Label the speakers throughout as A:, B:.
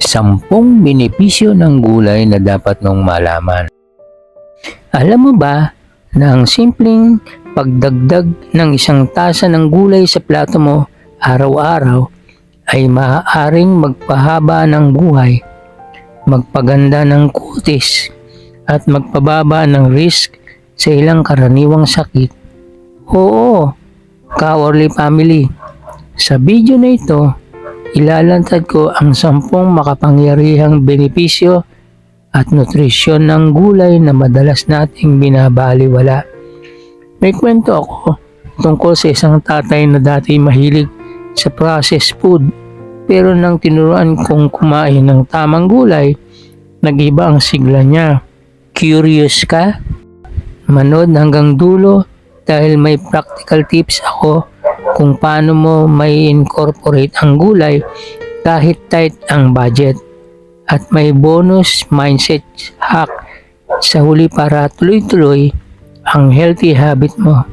A: Sampung benepisyo ng gulay na dapat mong malaman. Alam mo ba na ang simpleng pagdagdag ng isang tasa ng gulay sa plato mo araw-araw ay maaaring magpahaba ng buhay, magpaganda ng kutis, at magpababa ng risk sa ilang karaniwang sakit. Oo, Kaworly family, sa video na ito, ilalantad ko ang sampung makapangyarihang benepisyo at nutrisyon ng gulay na madalas nating binabaliwala. May kwento ako tungkol sa isang tatay na dati mahilig sa processed food pero nang tinuruan kong kumain ng tamang gulay, nagiba ang sigla niya. Curious ka? Manood hanggang dulo dahil may practical tips ako kung paano mo may incorporate ang gulay kahit tight ang budget. At may bonus mindset hack sa huli para tuloy-tuloy ang healthy habit mo.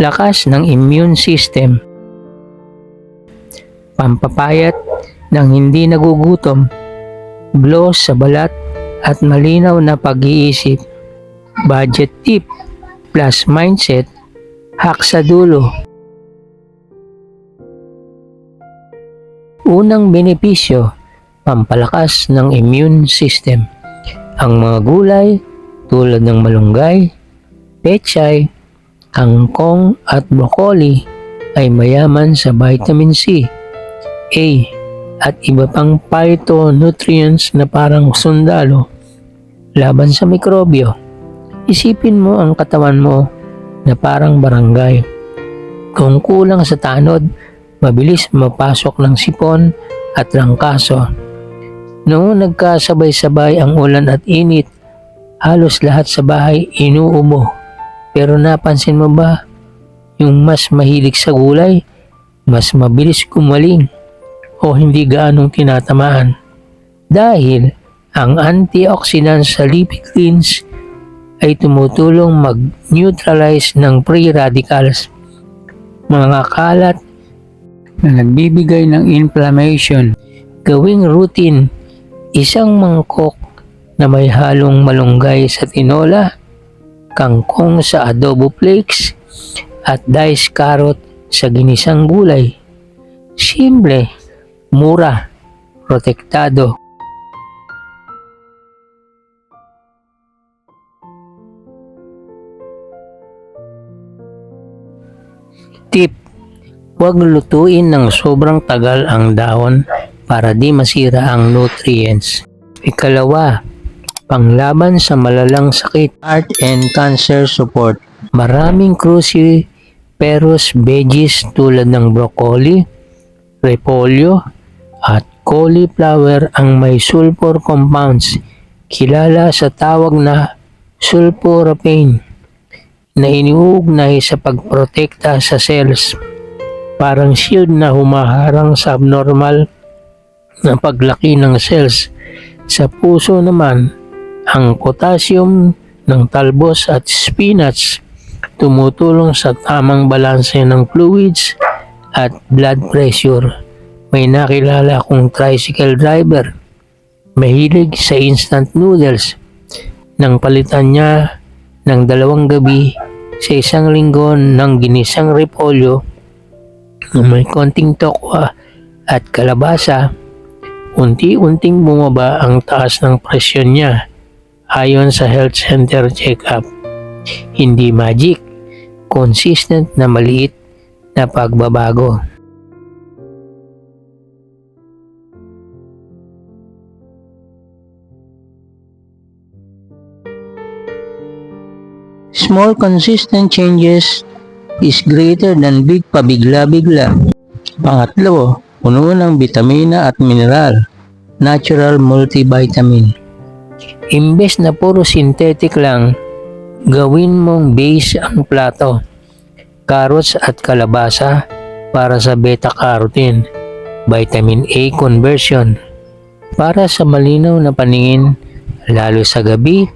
A: Lakas ng immune system. Pampapayat ng hindi nagugutom, glow sa balat at malinaw na pag-iisip. Budget tip plus mindset hack sa dulo. Unang benepisyo, pampalakas ng immune system. Ang mga gulay tulad ng malunggay, pechay, kangkong at broccoli ay mayaman sa vitamin C, A at iba pang phytonutrients na parang sundalo laban sa mikrobyo. Isipin mo ang katawan mo na parang barangay. Kung kulang sa tanod, mabilis mapasok ng sipon at rangkaso. Noong nagkasabay-sabay ang ulan at init, halos lahat sa bahay inuubo. Pero napansin mo ba, yung mas mahilig sa gulay, mas mabilis kumaling o hindi gaanong tinatamaan. Dahil ang antioxidants sa leafy greens ay tumutulong mag-neutralize ng free radicals, mga kalat na nagbibigay ng inflammation. Gawing routine, isang mangkok na may halong malunggay sa tinola, kangkong sa adobo flakes, at diced carrot sa ginisang gulay. Simple, mura, protektado. Tip, huwag lutuin ng sobrang tagal ang dahon para di masira ang nutrients. Ikalawa, panglaban sa malalang sakit, heart and cancer support. Maraming cruciferous veggies tulad ng broccoli, repolyo, at cauliflower ang may sulfur compounds kilala sa tawag na sulforaphane na iniuugnay sa pagprotekta sa cells. Parang shield na humaharang sa abnormal na paglaki ng cells. Sa puso naman, ang potassium ng talbos at spinach tumutulong sa tamang balanse ng fluids at blood pressure. May nakilala akong tricycle driver. Mahilig sa instant noodles. Nang palitan niya ng dalawang gabi sa isang linggo ng ginisang repolyo na may konting tokwa at kalabasa, unti-unting bumaba ang taas ng presyon niya ayon sa health center check-up. Hindi magic, consistent na maliit na pagbabago. Small consistent changes is greater than big pabigla-bigla. Pangatlo, puno ng bitamina at mineral, natural multivitamin. Imbes na puro synthetic lang, gawin mong base ang plato. Carrots at kalabasa para sa beta-carotene, vitamin A conversion. Para sa malinaw na paningin, lalo sa gabi,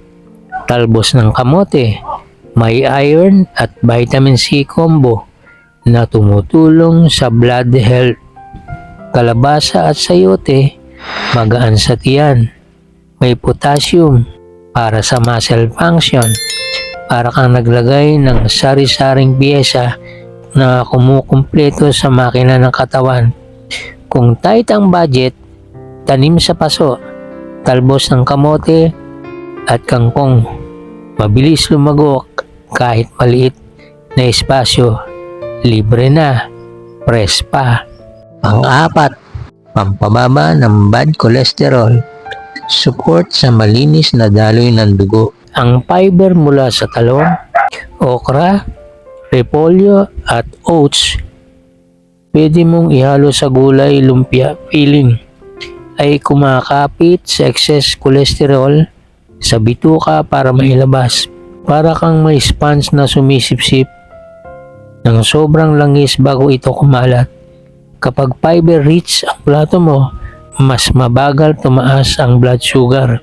A: talbos ng kamote, may iron at vitamin C combo na tumutulong sa blood health. kalabasa at sayote, magaan sa tiyan. May potassium para sa muscle function. Para kang naglagay ng sari-saring piyesa na kumukumpleto sa makina ng katawan. Kung tight ang budget, tanim sa paso, talbos ng kamote at kangkong. Mabilis lumago kahit maliit na espasyo. Libre na, press pa. Ang apat, pampababa ng bad cholesterol. Support sa malinis na daloy ng dugo. Ang fiber mula sa talong, okra, repolyo at oats pwede mong ihalo sa gulay lumpia filling ay kumakapit sa excess cholesterol sa bituka para mailabas. Para kang may sponge na sumisipsip ng sobrang langis bago ito kumalat. Kapag fiber rich ang plato mo, mas mabagal tumaas ang blood sugar.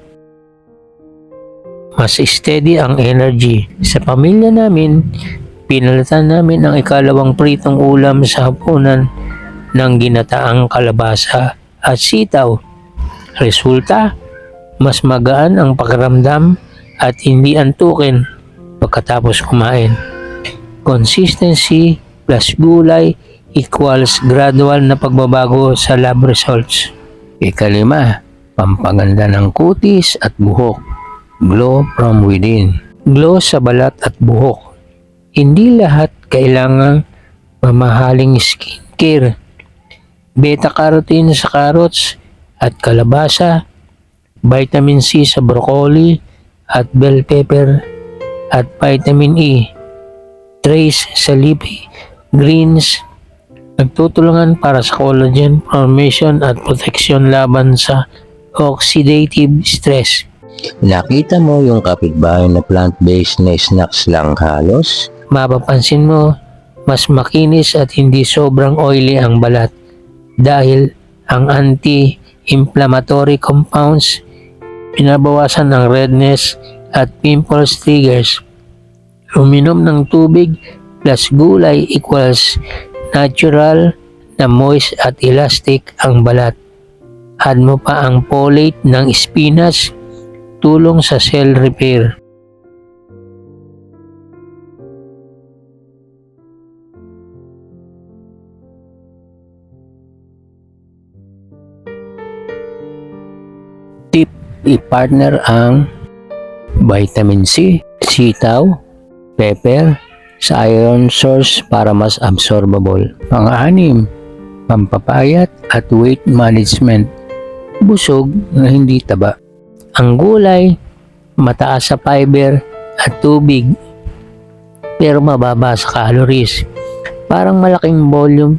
A: Mas steady ang energy. Sa pamilya namin, pinalitan namin ang ikalawang pritong ulam sa hapunan ng ginataang kalabasa at sitaw. Resulta, mas magaan ang pakiramdam at hindi antukin pagkatapos kumain. Consistency plus gulay equals gradual na pagbabago sa lab results. Ikalima, pampaganda ng kutis at buhok. Glow from within. Glow sa balat at buhok. Hindi lahat kailangang mamahaling skincare. Beta-carotene sa carrots at kalabasa, vitamin C sa broccoli at bell pepper at vitamin E. Trace sa leafy greens nagtutulungan para sa collagen formation at protection laban sa oxidative stress.
B: Nakita mo yung kapitbahay na plant-based na snacks lang halos?
A: Mapapansin mo, mas makinis at hindi sobrang oily ang balat dahil ang anti-inflammatory compounds pinabawasan ng redness at pimples triggers. Uminom ng tubig plus gulay equals natural na moist at elastic ang balat. Add mo pa ang folate ng spinach, tulong sa cell repair. I-partner ang vitamin C, sitaw, pepper, sa iron source para mas absorbable. Pang-anim, pampapayat at weight management. Busog na hindi taba. Ang gulay, mataas sa fiber at tubig pero mababa sa calories. Parang malaking volume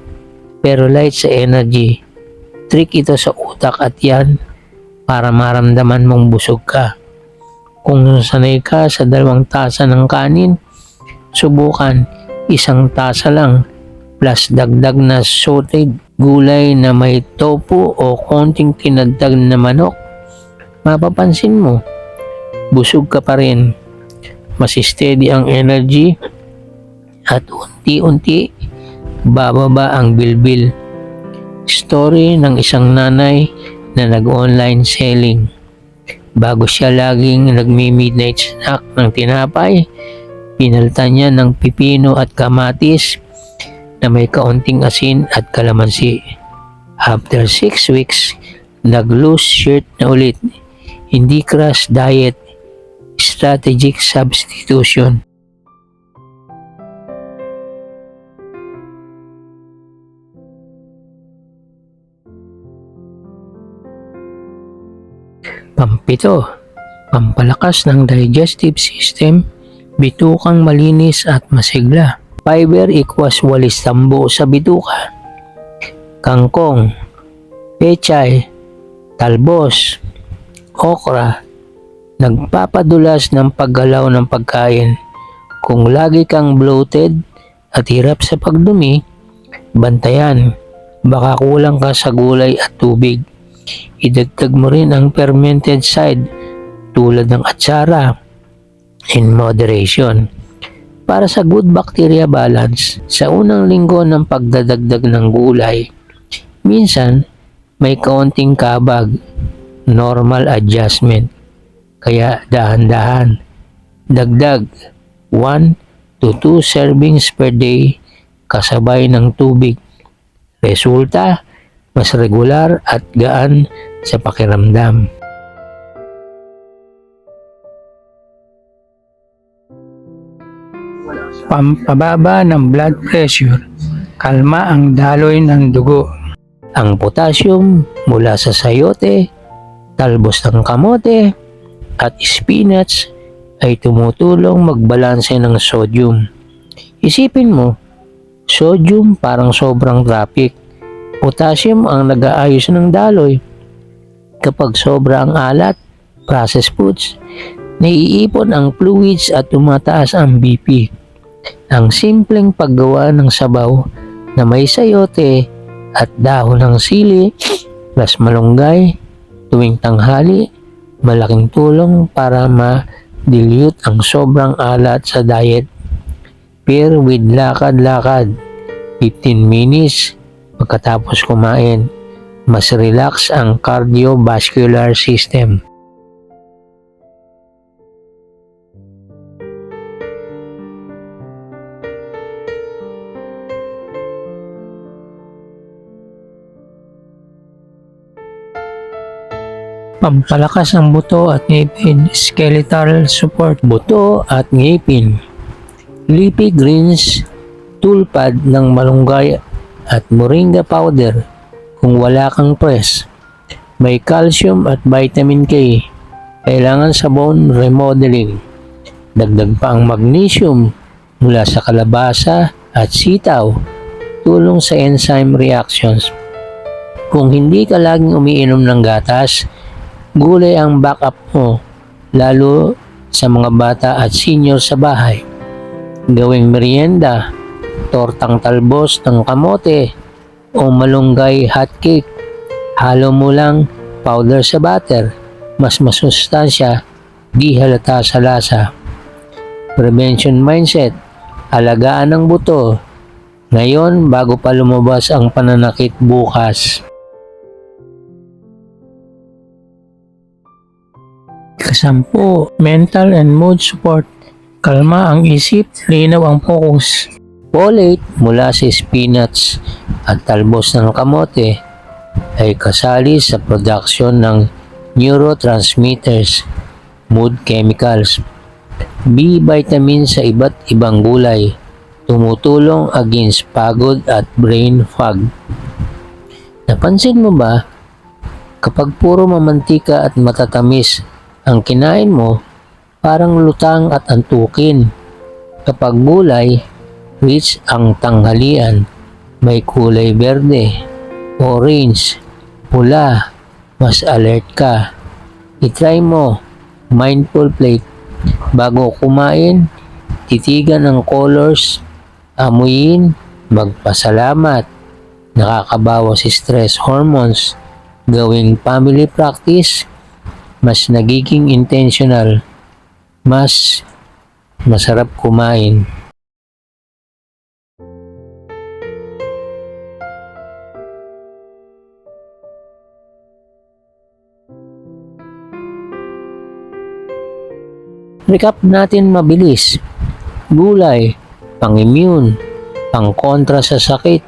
A: pero light sa energy. Trick ito sa utak at yan para maramdaman mong busog ka. Kung sanay ka sa dalawang tasa ng kanin, subukan isang tasa lang plus dagdag na sauteed gulay na may tofu o konting tinagdag na manok. Mapapansin mo, busog ka pa rin. Mas steady ang energy at unti-unti bababa ang bilbil. Story ng isang nanay na nag-online selling. Bago siya laging nagmi-midnight snack ng tinapay, pinalitan niya ng pipino at kamatis na may kaunting asin at kalamansi. After 6 weeks, nag-loose shirt na ulit. Hindi crash diet, strategic substitution. Pampito, pampalakas ng digestive system, bitukang malinis at masigla. Fiber equals walis tambo sa bituka. Kangkong, pechay, talbos, okra, nagpapadulas ng paggalaw ng pagkain. Kung lagi kang bloated at hirap sa pagdumi, bantayan, baka kulang ka sa gulay at tubig. Idagdag mo rin ang fermented side tulad ng atsara in moderation. Para sa good bacteria balance, sa unang linggo ng pagdadagdag ng gulay, Minsan, may kaunting kabag, normal adjustment. Kaya dahan-dahan. Dagdag 1 to 2 servings per day kasabay ng tubig. Resulta, mas regular at gaan sa pakiramdam. Pampababa ng blood pressure, kalma ang daloy ng dugo. Ang potassium mula sa sayote, talbos ng kamote, at spinach ay tumutulong magbalanse ng sodium. Isipin mo, sodium parang sobrang traffic. Potassium ang nag-aayos ng daloy. Kapag sobra ang alat, processed foods, naiipon ang fluids at tumataas ang BP. Ang simpleng paggawa ng sabaw na may sayote at dahon ng sili plus malunggay tuwing tanghali, malaking tulong para ma-dilute ang sobrang alat sa diet. Pair with lakad-lakad, 15 minutes pagkatapos kumain. Mas relax ang cardiovascular system. Pampalakas ng buto at ngipin, skeletal support, buto at ngipin. Leafy greens, tulpad ng malunggay at moringa powder kung wala kang press. May calcium at vitamin K. Kailangan sa bone remodeling. Dagdag pa ang magnesium mula sa kalabasa at sitaw. Tulong sa enzyme reactions. Kung hindi ka laging umiinom ng gatas, gulay ang backup mo, lalo sa mga bata at senior sa bahay. Gawing merienda, tortang talbos ng kamote o malunggay hot cake. Halo mo lang powder sa butter, mas masustansya, di halata sa lasa. Prevention mindset, alagaan ng buto. Ngayon bago pa lumabas ang pananakit bukas. Kasampu, mental and mood support. Kalma ang isip, linaw ang focus. Folate mula sa spinach at talbos ng kamote ay kasali sa production ng neurotransmitters, mood chemicals. B vitamin sa iba't ibang gulay, tumutulong against pagod at brain fog. Napansin mo ba, kapag puro mamantika at matatamis ang kinain mo, parang lutang at antukin. Kapag gulay, rich ang tanghalian, may kulay berde, orange, pula, mas alert ka. I-try mo, mindful plate. Bago kumain, titigan ang colors, amuyin, magpasalamat, nakakabawas stress hormones, gawing family practice, mas nagiging intentional, mas masarap kumain. Recap natin mabilis. Gulay, pang-immune, pang-kontra sa sakit,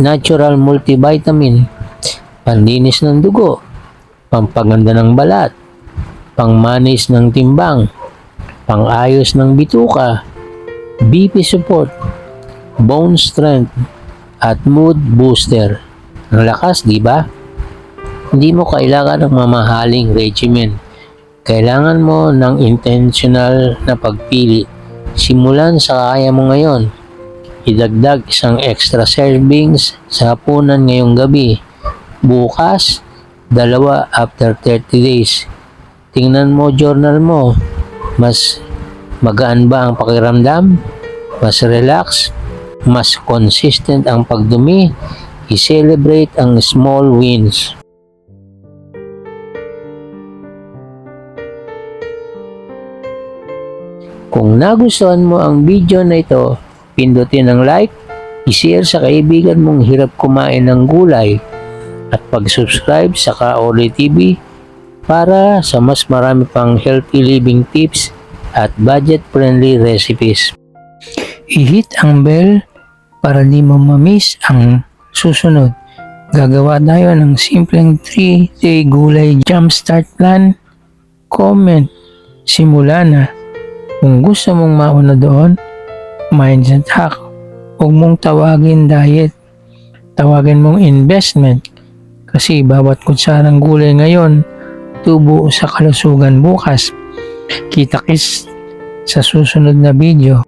A: natural multivitamin, panlinis ng dugo, pampaganda ng balat, pangmanis ng timbang, pangayos ng bituka, BP support, bone strength, at mood booster. Ang lakas, di ba? Hindi mo kailangan ng mamahaling regimen. Kailangan mo ng intentional na pagpili. Simulan sa kaya mo ngayon. Idagdag isang extra servings sa hapunan ngayong gabi. Bukas, dalawa after 30 days. Tingnan mo journal mo. Mas magaan ba ang pakiramdam? Mas relax? Mas consistent ang pagdumi? I-celebrate ang small wins. Kung nagustuhan mo ang video na ito, pindutin ang like, i-share sa kaibigan mong hirap kumain ng gulay at pag-subscribe sa Kaoli TV para sa mas marami pang healthy living tips at budget-friendly recipes. I-hit ang bell para di mo ma-miss ang susunod. Gagawa tayo ng simpleng 3-day gulay jumpstart plan. Comment. Simula na. Kung gusto mong mauna doon, mindset hack. Huwag mong tawagin diet. Tawagin mong investment. Kasi bawat kutsarang gulay ngayon, tubo sa kalusugan bukas. Kita-kits sa susunod na video.